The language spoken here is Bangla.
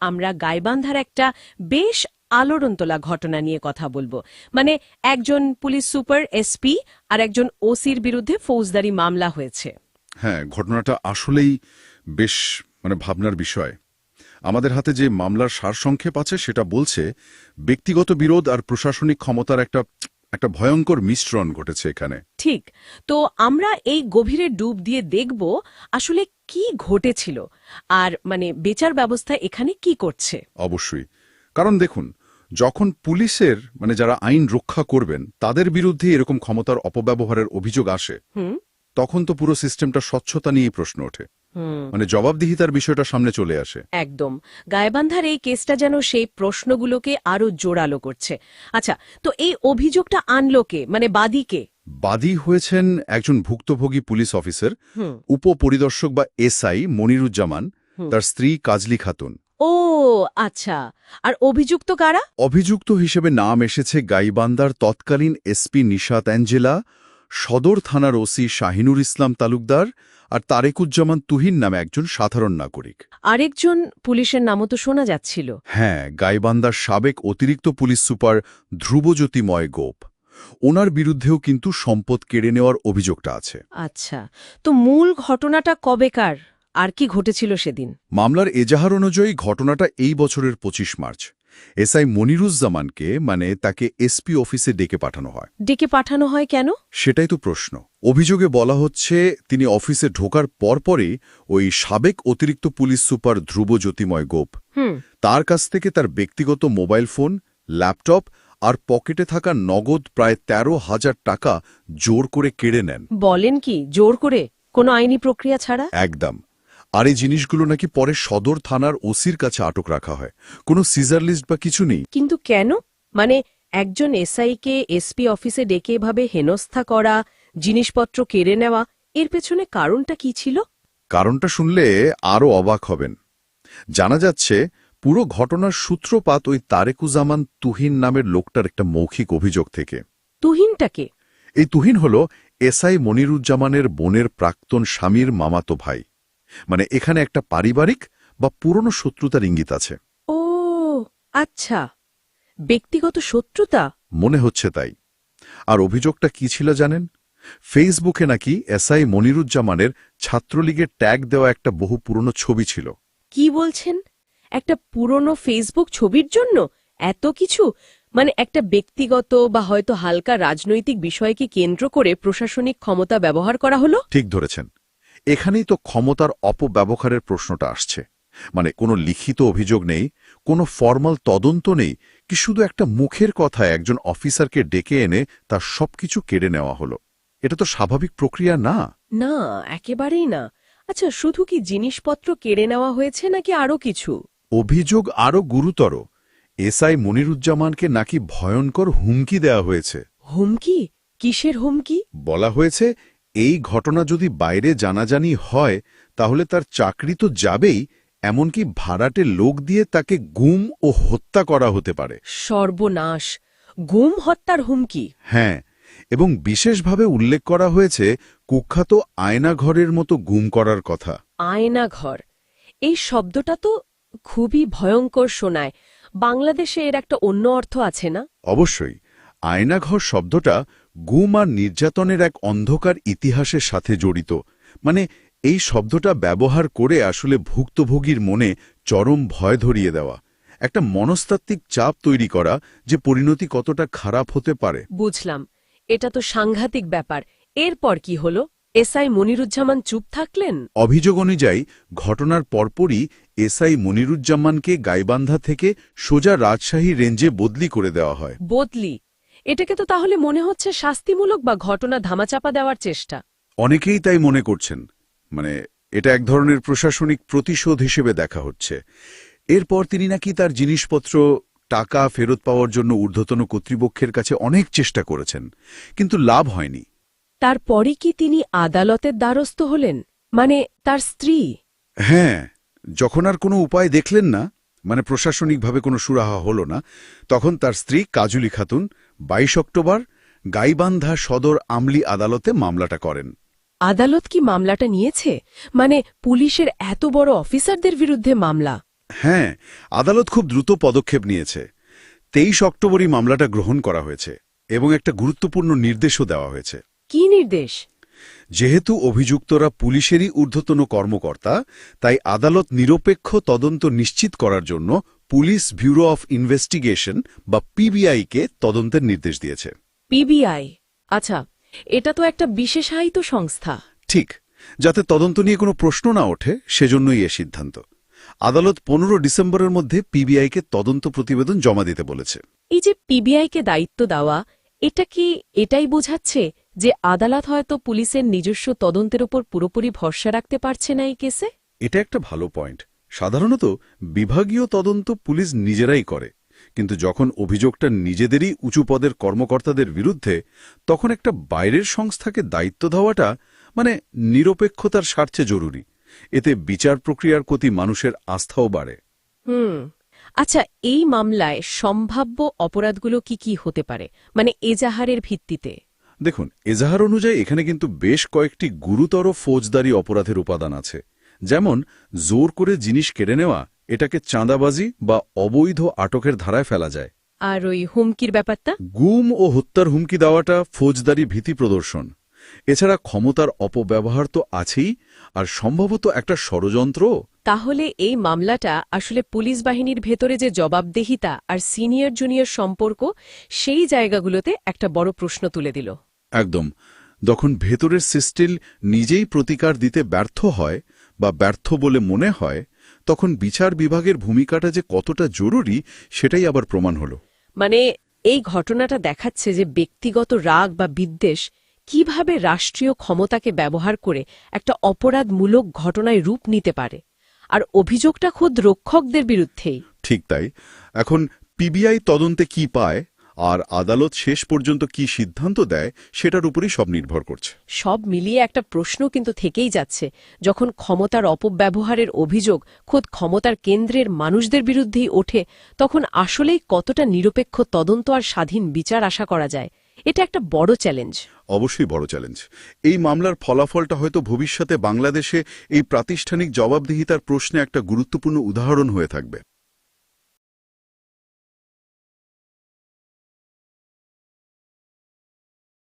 আমরা গাইবান্ধার একটা বেশ আলোড়ন তোলা ঘটনা নিয়ে কথা বলব। মানে একজন পুলিশ সুপার এসপি আর একজন ওসির বিরুদ্ধে ফৌজদারি মামলা হয়েছে। হ্যাঁ ঘটনাটা আসলেই বেশ মানে ভাবনার বিষয়। আমাদের হাতে যে মামলার সারসংক্ষেপ আছে সেটা বলছে ব্যক্তিগত বিরোধ আর প্রশাসনিক ক্ষমতার একটা একটা ভয়ঙ্কর মিশ্রণ ঘটেছে এখানে। ঠিক। তো আমরা এই গভীরে ডুব দিয়ে দেখব আসলে কি ঘটেছিল? আর মানে বেচার ব্যবস্থা এখানে কি করছে? অবশ্যই। কারণ দেখুন যখন পুলিশের মানে যারা আইন রক্ষা করবেন তাদের বিরুদ্ধে এরকম ক্ষমতার অপব্যবহারের অভিযোগ আসে হুম। তখন তো পুরো সিস্টেমটা স্বচ্ছতা নিয়ে প্রশ্ন ওঠে। মানে জবাবদিহিতার বিষয়টা সামনে চলে আসে। একদম। গায়বান্ধার এই কেসটা যেন সেই প্রশ্নগুলোকে আরও জোরালো করছে। আচ্ছা তো এই অভিযোগটা আনলো কে? মানে বাদীকে বাদী হয়েছেন একজন ভুক্তভোগী পুলিশ অফিসার উপপরিদর্শক বা এসআই মনিরুজ্জামান তার স্ত্রী কাজলি খাতুন। ও আচ্ছা। আর অভিযুক্ত কারা? অভিযুক্ত হিসেবে নাম এসেছে গাইবান্দার তৎকালীন এসপি নিশাত অ্যাঞ্জেলা সদর থানার ওসি শাহিনুর ইসলাম তালুকদার আর তারেকুজ্জামান তুহিন নামে একজন সাধারণ নাগরিক। আরেকজন পুলিশের নামও তো শোনা যাচ্ছিল। হ্যাঁ গাইবান্দার সাবেক অতিরিক্ত পুলিশ সুপার ধ্রুবজ্যোতিময় গোপ। ওনার বিরুদ্ধেও কিন্তু সম্পদ কেড়ে নেওয়ার অভিযোগটা আছে। আচ্ছা তো মূল ঘটনাটা কবেকার আর কি ঘটেছিল সেদিন? মামলার এজাহার অনুযায়ী ঘটনাটা এই বছরের ২৫ মার্চ। এসআই মনিরুজ্জামানকে মানে তাকে এসপি অফিসে ডেকে পাঠানো হয়। ডেকে পাঠানো হয় কেন? সেটাই তো প্রশ্ন। অভিযোগে বলা হচ্ছে তিনি অফিসে ঢোকার পরপরই ওই সাবেক অতিরিক্ত পুলিশ সুপার ধ্রুব জ্যোতিময় গোপ তার কাছ থেকে তার ব্যক্তিগত মোবাইল ফোন ল্যাপটপ আর পকেটে থাকা নগদ প্রায় তেরো হাজার টাকা জোর করে কেড়ে নেন। বলেন কি জোর করে? কোনো আইনি প্রক্রিয়া ছাড়া? একদম। আর এই জিনিসগুলো নাকি পরে সদর থানার ওসির কাছে আটক রাখা হয়। কোনো সিজার লিস্ট বা কিছু নেই? কিন্তু কেন? মানে একজন এসআইকে এসপি অফিসে ডেকে এভাবে হেনস্থা করা জিনিসপত্র কেড়ে নেওয়া এর পেছনে কারণটা কি ছিল? কারণটা শুনলে আরও অবাক হবেন। জানা যাচ্ছে পুরো ঘটনার সূত্রপাত ওই তারেকুজামান তুহিন নামের লোকটার একটা মৌখিক অভিযোগ থেকে। তুহিনটাকে এই তুহিন হল এসআই মনিরুজ্জামানের বোনের প্রাক্তন স্বামীর মামাতো ভাই। মানে এখানে একটা পারিবারিক বা পুরনো শত্রুতার ইঙ্গিত আছে। ও আচ্ছা। ব্যক্তিগত শত্রুতা? মনে হচ্ছে তাই। আর অভিযোগটা কি ছিল জানেন? ফেসবুকে নাকি এসআই মনিরুজ্জামানের ছাত্রলীগের ট্যাগ দেওয়া একটা বহু পুরনো ছবি ছিল। কি বলছেন? একটা পুরনো ফেসবুক ছবির জন্য? এত কিছু? মানে একটা ব্যক্তিগত বা হয়তো হালকা রাজনৈতিক বিষয়কে কেন্দ্র করে প্রশাসনিক ক্ষমতা ব্যবহার করা হলো? ঠিক ধরেছেন। এখানেই তো ক্ষমতার অপব্যবহারের প্রশ্নটা আসছে। মানে কোনো লিখিত অভিযোগ নেই কোনো ফর্মাল তদন্ত নেই কি শুধু একটা মুখের কথায় একজন অফিসারকে ডেকে এনে তার সবকিছু কেড়ে নেওয়া হলো। এটা তো স্বাভাবিক প্রক্রিয়া না? না একেবারেই না। আচ্ছা শুধু কি জিনিসপত্র কেড়ে নেওয়া হয়েছে নাকি আরও কিছু? অভিযোগ আরও গুরুতর। এসআই মনিরুজ্জামানকে নাকি ভয়ঙ্কর হুমকি দেওয়া হয়েছে। হুমকি? কিসের হুমকি? বলা হয়েছে এই ঘটনা যদি বাইরে জানাজানি হয় তাহলে তার চাকরি তো যাবেই এমনকি ভাড়াটে লোক দিয়ে তাকে গুম ও হত্যা করা হতে পারে। সর্বনাশ। গুম হত্যার হুমকি? হ্যাঁ এবং বিশেষভাবে উল্লেখ করা হয়েছে কুখ্যাত আয়নাঘরের মতো গুম করার কথা। আয়না ঘর এই শব্দটা তো খুবই ভয়ঙ্কর শোনায়। বাংলাদেশে এর একটা অন্য অর্থ আছে না? অবশ্যই। আয়নাঘর শব্দটা গুম আর নির্যাতনের এক অন্ধকার ইতিহাসের সাথে জড়িত। মানে এই শব্দটা ব্যবহার করে আসলে ভুক্তভোগীর মনে চরম ভয় ধরিয়ে দেওয়া। একটা মনস্তাত্ত্বিক চাপ তৈরি করা যে পরিণতি কতটা খারাপ হতে পারে। বুঝলাম। এটা তো সাংঘাতিক ব্যাপার। এরপর কি হল? এসআই মনিরুজ্জামান চুপ থাকলেন? অভিযোগ অনুযায়ী ঘটনার পরপরই এসআই মনিরুজ্জামানকে গাইবান্ধা থেকে সোজা রাজশাহী রেঞ্জে বদলি করে দেওয়া হয়। বদলি? এটাকে তো তাহলে মনে হচ্ছে শাস্তিমূলক বা ঘটনা ধামাচাপা দেওয়ার চেষ্টা। অনেকেই তাই মনে করছেন। মানে এটা এক ধরনের প্রশাসনিক প্রতিশোধ হিসেবে দেখা হচ্ছে। এরপর তিনি নাকি তার জিনিসপত্র টাকা ফেরত পাওয়ার জন্য ঊর্ধ্বতন কর্তৃপক্ষের কাছে অনেক চেষ্টা করেছেন কিন্তু লাভ হয়নি। তারপরে কি তিনি আদালতের দ্বারস্থ হলেন? মানে তার স্ত্রী? হ্যাঁ যখন আর কোনো উপায় দেখলেন না মানে প্রশাসনিকভাবে কোনো সুরাহা হল না তখন তার স্ত্রী কাজুলি খাতুন বাইশ অক্টোবর গাইবান্ধা সদর আমলি আদালতে মামলাটা করেন। আদালত কি মামলাটা নিয়েছে? মানে পুলিশের এত বড় অফিসারদের বিরুদ্ধে মামলা? হ্যাঁ আদালত খুব দ্রুত পদক্ষেপ নিয়েছে। তেইশ অক্টোবরই মামলাটা গ্রহণ করা হয়েছে এবং একটা গুরুত্বপূর্ণ নির্দেশও দেওয়া হয়েছে। কি নির্দেশ? যেহেতু অভিযুক্তরা পুলিশেরই ঊর্ধ্বতন কর্মকর্তা তাই আদালত নিরপেক্ষ তদন্ত নিশ্চিত করার জন্য পুলিশ ব্যুরো অফ ইনভেস্টিগেশন বা পিবিআইকে তদন্তের নির্দেশ দিয়েছে। পিবিআই? আচ্ছা এটা তো একটা বিশেষায়িত সংস্থা। ঠিক যাতে তদন্ত নিয়ে কোনো প্রশ্ন না ওঠে সেজন্যই এ সিদ্ধান্ত। আদালত পনেরো ডিসেম্বরের মধ্যে পিবিআইকে তদন্ত প্রতিবেদন জমা দিতে বলেছে। এই যে পিবিআইকে দায়িত্ব দেওয়া এটা কি এটাই বোঝাচ্ছে যে আদালত হয়তো পুলিশের নিজস্ব তদন্তের উপর পুরোপুরি ভরসা রাখতে পারছে না এই কেসে? এটা একটা ভালো পয়েন্ট। সাধারণত বিভাগীয় তদন্ত পুলিশ নিজেরাই করে। কিন্তু যখন অভিযোগটা নিজেদেরই উঁচু পদের কর্মকর্তাদের বিরুদ্ধে তখন একটা বাইরের সংস্থাকে দায়িত্ব দেওয়াটা মানে নিরপেক্ষতার স্বার্থে জরুরি। এতে বিচার প্রক্রিয়ার প্রতি মানুষের আস্থাও বাড়ে। হুম। আচ্ছা এই মামলায় সম্ভাব্য অপরাধগুলো কি কি হতে পারে? মানে এজাহারের ভিত্তিতে। দেখুন এজাহার অনুযায়ী এখানে কিন্তু বেশ কয়েকটি গুরুতর ফৌজদারি অপরাধের উপাদান আছে। যেমন জোর করে জিনিস কেড়ে নেওয়া এটাকে চাঁদাবাজি বা অবৈধ আটকের ধারায় ফেলা যায়। আর ওই হুমকির ব্যাপারটা? গুম ও হত্যার হুমকি দেওয়াটা ফৌজদারি ভীতি প্রদর্শন। এছাড়া ক্ষমতার অপব্যবহার তো আছেই আর সম্ভবত একটা ষড়যন্ত্র তাহলে এই মামলাটা আসলে পুলিশ বাহিনীর ভেতরে যে জবাবদেহিতা আর সিনিয়র জুনিয়র সম্পর্ক সেই জায়গাগুলোতে একটা বড় প্রশ্ন তুলে দিল। একদম। যখন ভেতরের সিস্টিল নিজেই প্রতিকার দিতে ব্যর্থ হয় বা ব্যর্থ বলে মনে হয় তখন বিচার বিভাগের ভূমিকাটা যে কতটা জরুরি সেটাই আবার প্রমাণ হলো। মানে এই ঘটনাটা দেখাচ্ছে যে ব্যক্তিগত রাগ বা বিদ্বেষ কীভাবে রাষ্ট্রীয় ক্ষমতাকে ব্যবহার করে একটা অপরাধমূলক ঘটনায় রূপ নিতে পারে। আর অভিযোগটা খোদ রক্ষকদের বিরুদ্ধেই ঠিক তাই। এখন পিবিআই তদন্তে কি পায় আর আদালত শেষ পর্যন্ত কি সিদ্ধান্ত দেয় সেটার উপরই সব নির্ভর করছে। সব মিলিয়ে একটা প্রশ্ন কিন্তু থেকেই যাচ্ছে যখন ক্ষমতার অপব্যবহারের অভিযোগ খোদ ক্ষমতার কেন্দ্রের মানুষদের বিরুদ্ধেই ওঠে তখন আসলেই কতটা নিরপেক্ষ তদন্ত আর স্বাধীন বিচার আশা করা যায়? এটা একটা বড় চ্যালেঞ্জ। অবশ্যই বড় চ্যালেঞ্জ। এই মামলার ফলাফলটা হয়তো ভবিষ্যতে বাংলাদেশে এই প্রাতিষ্ঠানিক জবাবদিহিতার প্রশ্নে একটা গুরুত্বপূর্ণ উদাহরণ হয়ে থাকবে।